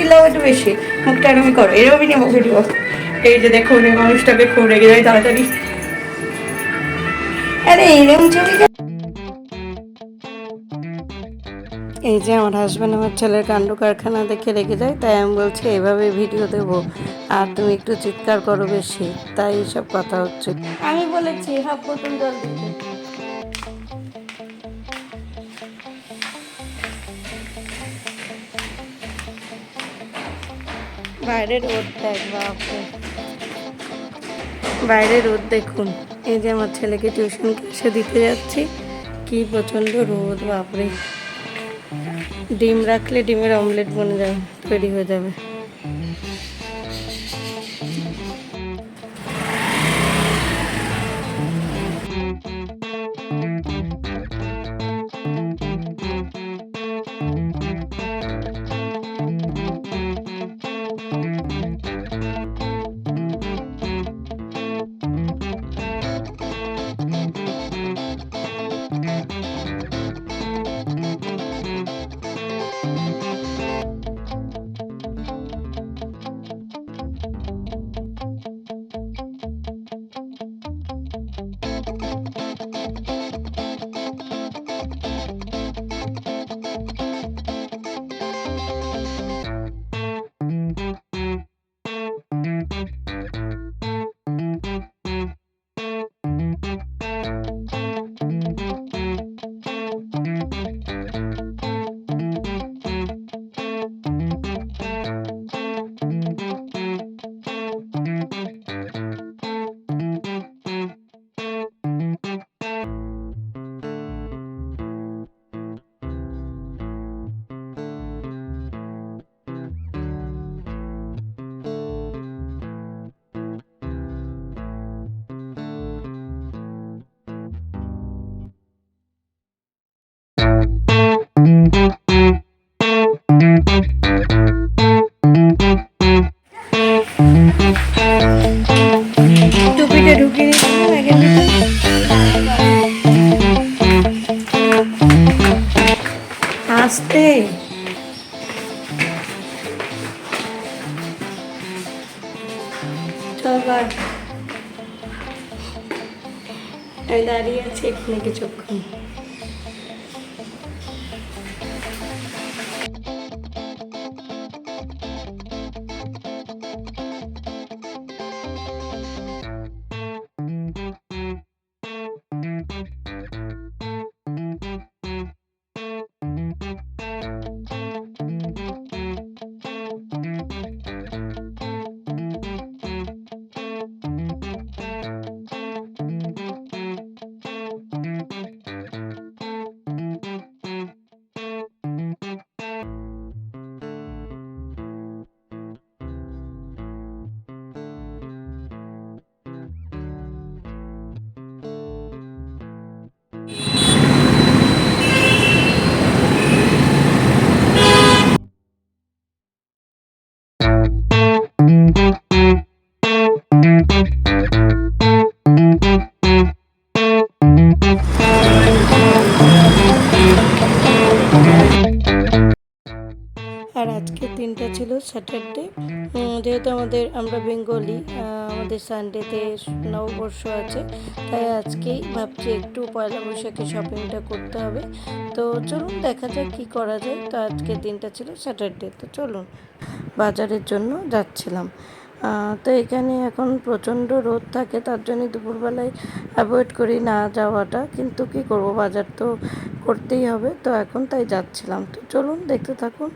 চিল্লাও একটু বেশি মুখটা এরমই করো এরমই নেব ভিডিও এই যে দেখো এই মানুষটাকে খুব রেগে যায় তাড়াতাড়ি। আরে এরম ছবি? এই যে আমার হাজব্যান্ড আমার ছেলের কাণ্ড কারখানা দেখে রেখে যায় তাই আমি বলছি এভাবে ভিডিও দেবো আর তুমি একটু চিৎকার করো বেশি তাই সব কথা হচ্ছে। আমি বলেছি হাফ বোতল জল দিতে। বাইরে রোদ দেখ বাইরে রোদ দেখুন। এই যে আমার ছেলেকে টিউশন ক্লাসে দিতে যাচ্ছি। কি প্রচণ্ড রোদ, বাপরে। ডিম রাখলে ডিমের অমলেট বনে যাবে তৈরি হয়ে যাবে। দাঁড়িয়ে আছি এখানে কিছুক্ষণ স্যাটারডে যেহেতু আমাদের, আমরা বেঙ্গলি আমাদের সানডেতে নববর্ষ আছে, তাই আজকেই ভাবছি একটু পয়লা বৈশাখে শপিংটা করতে হবে। তো চলুন দেখা যাক কী করা যায়। তো আজকের দিনটা ছিল স্যাটারডে তো চলুন বাজারের জন্য যাচ্ছিলাম। তো এখানে এখন প্রচণ্ড রোদ থাকে, তার জন্য দুপুরবেলায় অ্যাভয়েড করি না যাওয়াটা। কিন্তু কি করব, বাজার তো করতেই হবে, তো এখন তাই যাচ্ছিলাম। তো চলুন দেখতে থাকুন।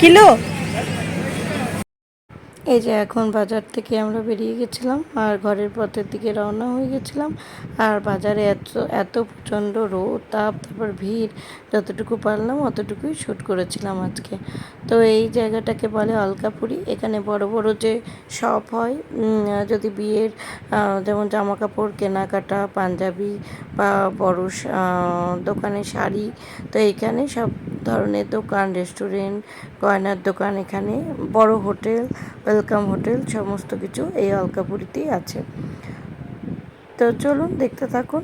কিলো? এই যে এখন বাজার থেকে আমরা বেরিয়ে গেছিলাম, আর ঘরের পথের দিকে রওনা হয়ে গেছিলাম। আর বাজারে এত এত প্রচণ্ড রোদ, তাপ, তারপর ভিড়, যতটুকু পারলাম অতটুকুই শ্যুট করেছিলাম আজকে। তো এই জায়গাটাকে বলে অলকাপুরি এখানে বড় বড় যে শপ হয় যদি বিয়ের যেমন জামা কাপড় কেনাকাটা, পাঞ্জাবি বা বড় দোকানে শাড়ি, তো এইখানে সব ধরনের দোকান, রেস্টুরেন্ট গয়নার দোকান এখানে, বড় হোটেল, ওয়েলকাম হোটেল, সমস্ত কিছু এই অলকাপুরিতেই আছে। তো চলুন দেখতে থাকুন।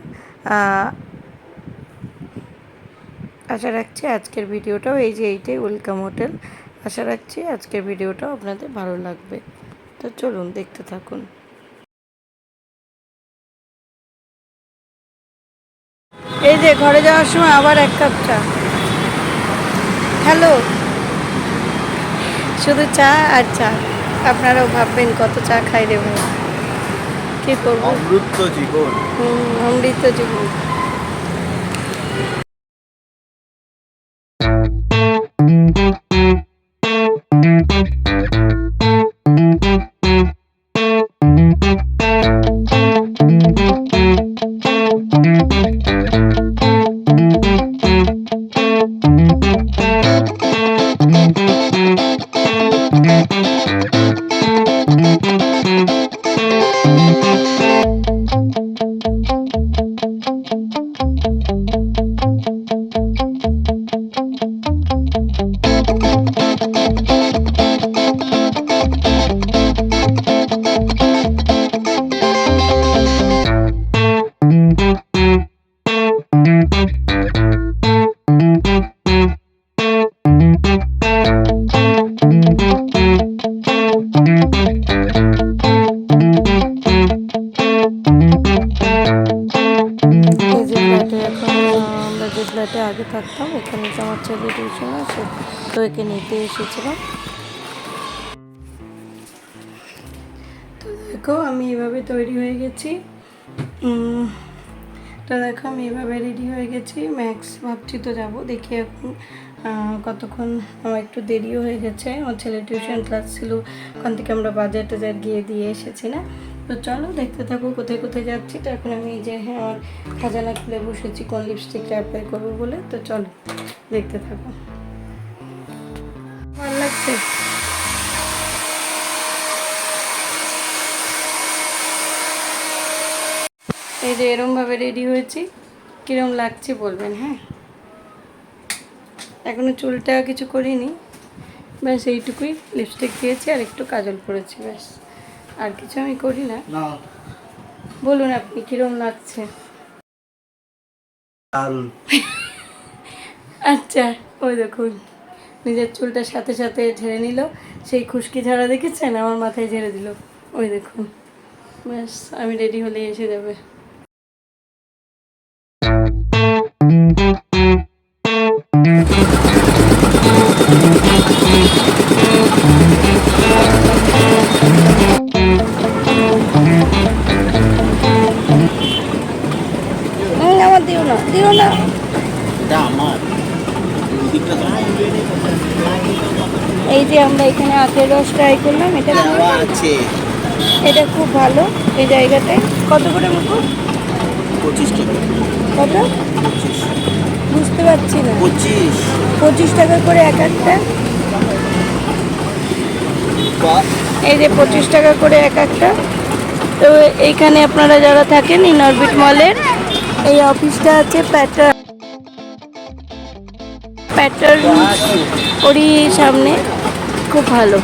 আশা রাখছি আজকের ভিডিওটাও এই যে এইটাই ওয়েলকাম হোটেল, আশা রাখছি আজকের ভিডিওটাও আপনাদের ভালো লাগবে। তো চলুন দেখতে থাকুন। এই যে ঘরে যাওয়ার সময় আবার এক কাপ চা। হ্যালো? শুধু চা আর চা। আপনারাও ভাববেন কত চা খাই দেবেন কি করব? অমৃত জীবন। হুম অমৃত জীবন। তো নিতে এসেছিলাম তো দেখো, আমি এভাবে তৈরি হয়ে গেছি। তো দেখো, আমি এভাবে রেডি হয়ে গেছি। ম্যাক্স ভাবছি তো যাব, দেখি এখন কতক্ষণ, আমার একটু দেরিও হয়ে গেছে। আমার ছেলে টিউশন ক্লাস ছিল, ওখান থেকে আমরা বাজার টাজার গিয়ে দিয়ে এসেছি না? তো চলো, দেখতে থাকো, কোথায় কোথায় যাচ্ছি। তো এখন আমি যে হ্যাঁ আমার খাজানা খুলে বসেছি, কোন লিপস্টিকটা অ্যাপ্লাই করব বলে। তো চলো, দেখতে থাকো। লাগছে এই যে এরমভাবে রেডি হয়েছি। কিরম লাগছে বলবেন হ্যাঁ? এখনও চুলটা কিছু করিনি। ব্যাস এইটুকুই লিপস্টিক দিয়েছি আর একটু কাজল পরেছি ব্যাস। আর কিছু আমি করি না। না। বলুন আপনি কিরম লাগছে? আচ্ছা ওই দেখুন। নিজের চুলটার সাথে সাথে ঝেড়ে নিল, সেই খুশকি ঝাড়া দেখেছেন? আমার মাথায় ঝেড়ে দিল। ওই দেখুন। ব্যাস, আমি রেডি হলে এসে যাবে। দিও না দিও না এটা আমার দিকটা তো এই যে আমরা এখানে আখের রস ট্রাই করলাম এটা খুব- আছে। এটা খুব ভালো এই জায়গাটায়। কত করে মুখো? পঁচিশ টাকা। কত? বুঝতে পারছি না। পঁচিশ। পঁচিশ টাকা করে এক একটা? এই যে পঁচিশ টাকা করে এক একটা। তো এইখানে আপনারা যারা থাকেন ইনরবিট মলের এই অফিসটা আছে প্যাটার প্যাটার্ন ওরই সামনে। খুব ভালো।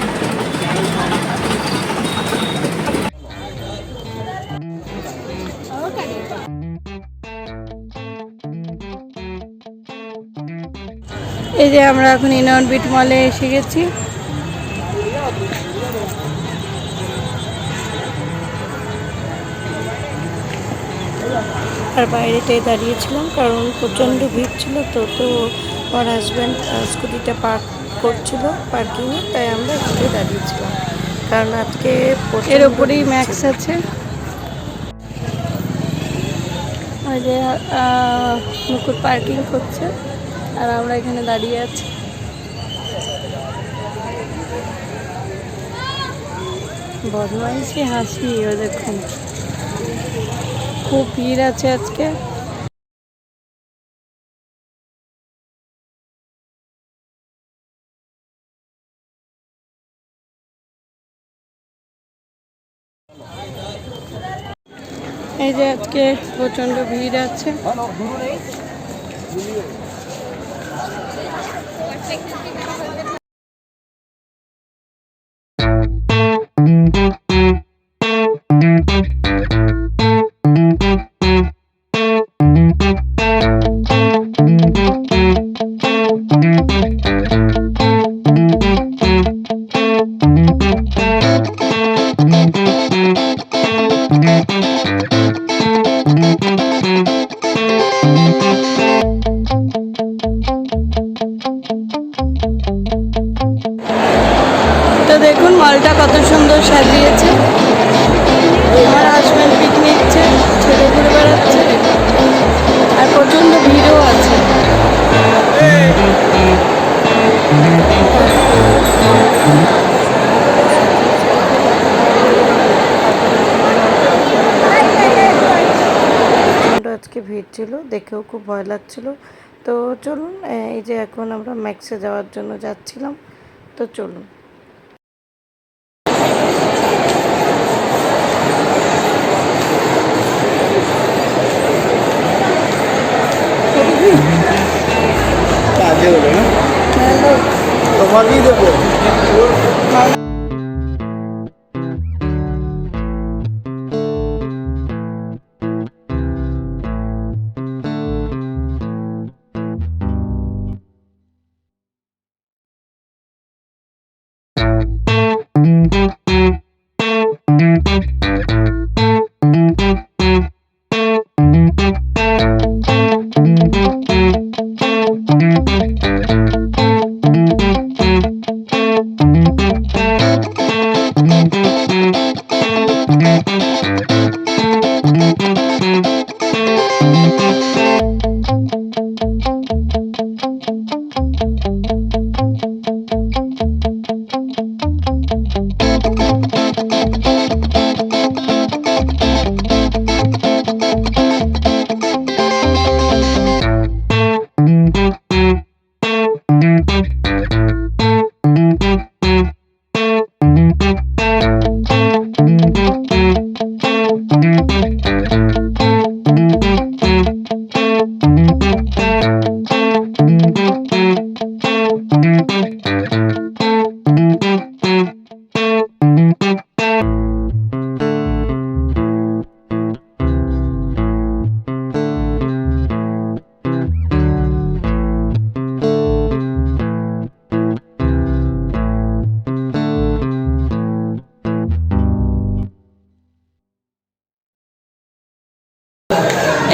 এই যে আমরা এখন ইনন বিট মলে এসে গেছি। আর বাইরেটাই দাঁড়িয়েছিলাম, কারণ প্রচণ্ড ভিড় ছিল তো তো আমার হাজব্যান্ড স্কুটিটা পার্ক করছিল পার্কিংয়ে তাই আমরা এখানে দাঁড়িয়েছিলাম। কারণ আজকে এর উপরেই ম্যাক্স আছে। ওই যে আহ, মুকুট পার্কিং করছে আর আমরা এখানে দাঁড়িয়ে আছি। বদমাইশি হাসি ও দেখুন। খুব ভিড় আছে আজকে। এই যে আজকে প্রচণ্ড ভিড় আছে। মলটা কত সুন্দর সাজিয়েছে। আমার হাজব্যান্ড পিক নিচ্ছে ছেলে ঘুরে বেড়াচ্ছে। আর প্রচণ্ড ভিড়ও আছে। আজকে ভিড় ছিল, দেখেও খুব ভয় লাগছিল। তো চলুন এই যে এখন আমরা ম্যাক্সে যাওয়ার জন্য যাচ্ছিলাম, তো চলুন। তোমাকেই দেবো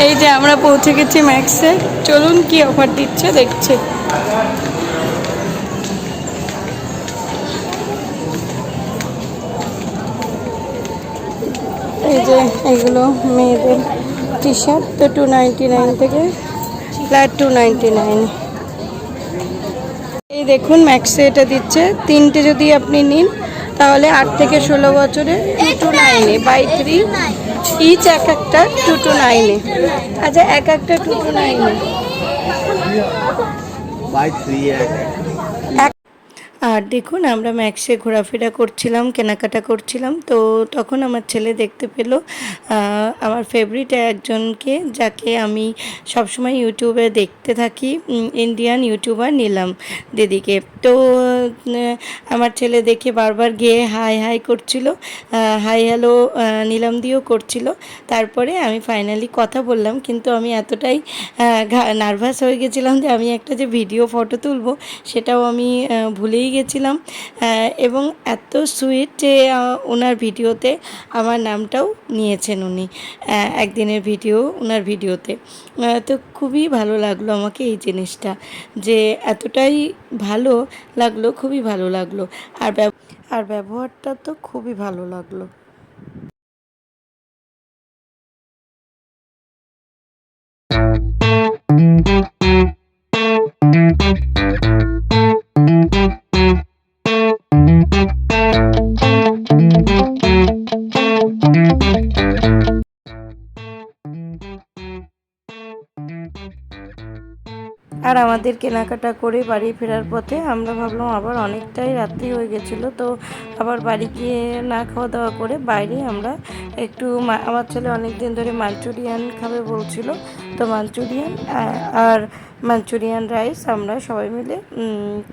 এই যে আমরা পৌঁছে গেছি ম্যাক্সে। চলুন কি অফার দিচ্ছে, দেখছি। এই যে এগুলো মেয়েদের টি শার্ট তো টু নাইনটি নাইন থেকে ফ্ল্যাট টু নাইনটি নাইন এই দেখুন ম্যাক্সে এটা দিচ্ছে। তিনটে যদি আপনি নিন, তাহলে আট থেকে ষোলো বছরে টু টু নাইনে বাই থ্রি ইচ এক একটা টু টু নাইনে আচ্ছা এক একটা টু টু নাইনে বাই থ্রি এক আর দেখুন আমরা ম্যাক্সে ঘোরাফেরা করছিলাম কেনাকাটা করছিলাম তো তখন আমার ছেলে দেখতে পেল আমার ফেভারিট একজনকে যাকে আমি সবসময় ইউটিউবে দেখতে থাকি ইন্ডিয়ান ইউটিউবার নিলাম দিদিকে। তো আমার ছেলে দেখে বারবার গিয়ে হাই হাই করছিল হাই হ্যালো নিলাম দিয়েও করছিল। তারপরে আমি ফাইনালি কথা বললাম কিন্তু আমি এতটাই নার্ভাস হয়ে গেছিলাম যে আমি একটা যে ভিডিও ফটো তুলবো সেটাও আমি আহ, ভুলেই গেছিলাম এবং এত সুইট যে ওনার ভিডিওতে আমার নামটাও নিয়েছেন উনি একদিনের ভিডিও ওনার ভিডিওতে। তো খুবই ভালো লাগল আমাকে এই জিনিসটা, যে এতটাই ভালো লাগল, খুবই ভালো লাগল। আর আর ব্যবহারটা তো খুবই ভালো লাগল। আর আমাদের কেনাকাটা করে বাড়ি ফেরার পথে আমরা ভাবলাম আবার অনেকটাই রাত্রি হয়ে গেছিল, তো আবার বাড়ি গিয়ে না খাওয়া দাওয়া করে বাইরে আমরা একটু আমার ছেলে অনেক দিন ধরে মাঞ্চুরিয়ান খাবে বলছিল, তো মাঞ্চুরিয়ান আর মাঞ্চুরিয়ান রাইস আমরা সবাই মিলে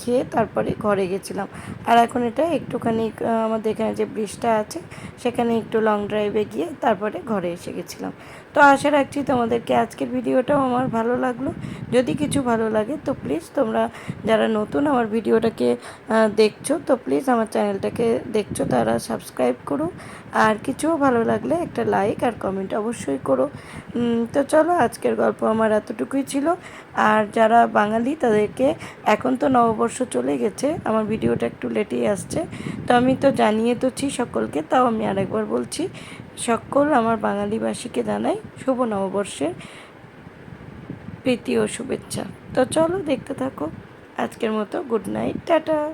খেয়ে তারপরে ঘরে গেছিলাম। আর এখন এটা একটুখানি আমাদের এখানে যে ব্রিজটা আছে, সেখানে একটু লং ড্রাইভে গিয়ে তারপরে ঘরে এসে গেছিলাম। তো আশা রাখছি তোমাদেরকে আজকের ভিডিওটাও আমার ভালো লাগল। যদি কিছু ভালো লাগে তো প্লিজ তোমরা যারা নতুন আমার ভিডিওটাকে দেখছ তো প্লিজ আমার চ্যানেলটাকে দেখছ তারা সাবস্ক্রাইব করো। আর কিছুও ভালো লাগলে একটা লাইক আর কমেন্ট অবশ্যই করো। তো চলো আজকের গল্প আমার এতটুকুই ছিল। আর যারা বাঙালি তাদেরকে এখন তো নববর্ষ চলে গেছে, আমার ভিডিওটা একটু লেটেই আসছে। তো আমি তো জানিয়ে তোছি সকলকে, তাও আমি আরেকবার বলছি। সকল আমার বাঙালিবাসীকে জানাই শুভ নববর্ষের প্রীতি ও শুভেচ্ছা। তো চলো দেখতে থাকো। আজকের মতো গুড নাইট টাটা।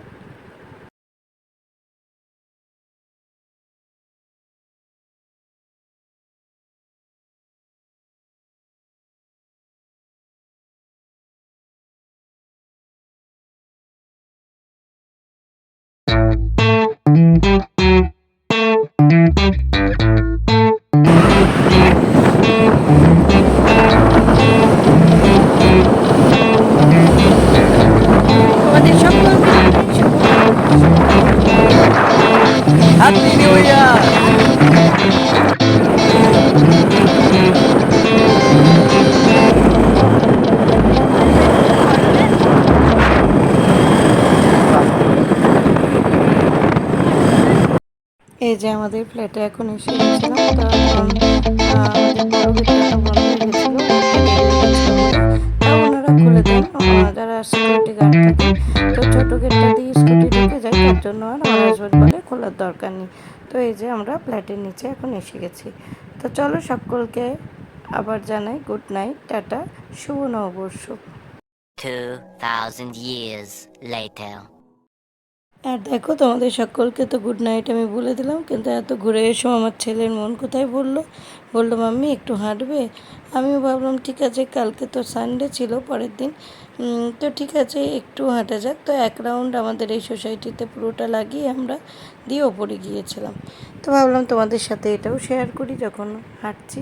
এই যে আমাদের ফ্ল্যাটে এখন এসে গেছিলাম তো এখন তার জন্য আর খোলার দরকার নেই। তো এই যে আমরা ফ্ল্যাটের নিচে এখন এসে গেছি। তো চলো সকলকে আবার জানাই গুড নাইট টাটা শুভ নববর্ষ। 2,000 years later. আর দেখো, তোমাদের সকলকে তো গুড নাইট আমি বলে দিলাম, কিন্তু এত ঘুরে এসো, আমার ছেলের মন কোথায় বলল? বলল, মাম্মি, একটু হাঁটবে? আমিও ভাবলাম, ঠিক আছে, কালকে তো সানডে ছিল, পরের দিন। তো ঠিক আছে, একটু হাঁটা যাক। তো এক রাউন্ড আমাদের এই সোসাইটিতে পুরোটা লাগিয়ে আমরা দিয়ে ওপরে গিয়েছিলাম। তো ভাবলাম তোমাদের সাথে এটাও শেয়ার করি, যখন হাঁটছি।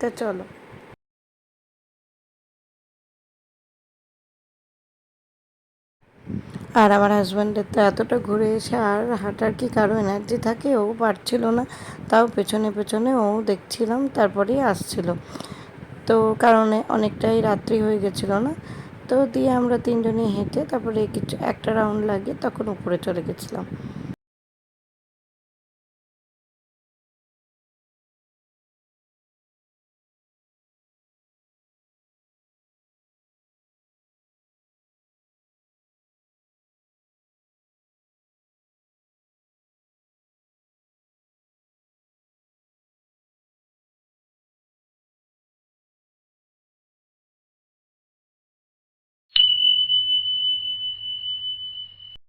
তো চলো। আর আমার হাজব্যান্ডের তো এতটা ঘুরে এসে আর হাঁটার কি কারও এনার্জি থাকে? ও পারছিল না। তাও পেছনে পেছনে ও দেখছিলাম, তারপরেই আসছিল। তো কারণে অনেকটাই রাত্রি হয়ে গেছিল না। তো দিয়ে আমরা তিনজনে হেঁটে তারপরে কিছু একটা রাউন্ড লাগিয়ে তখন উপরে চলে গেছিলাম।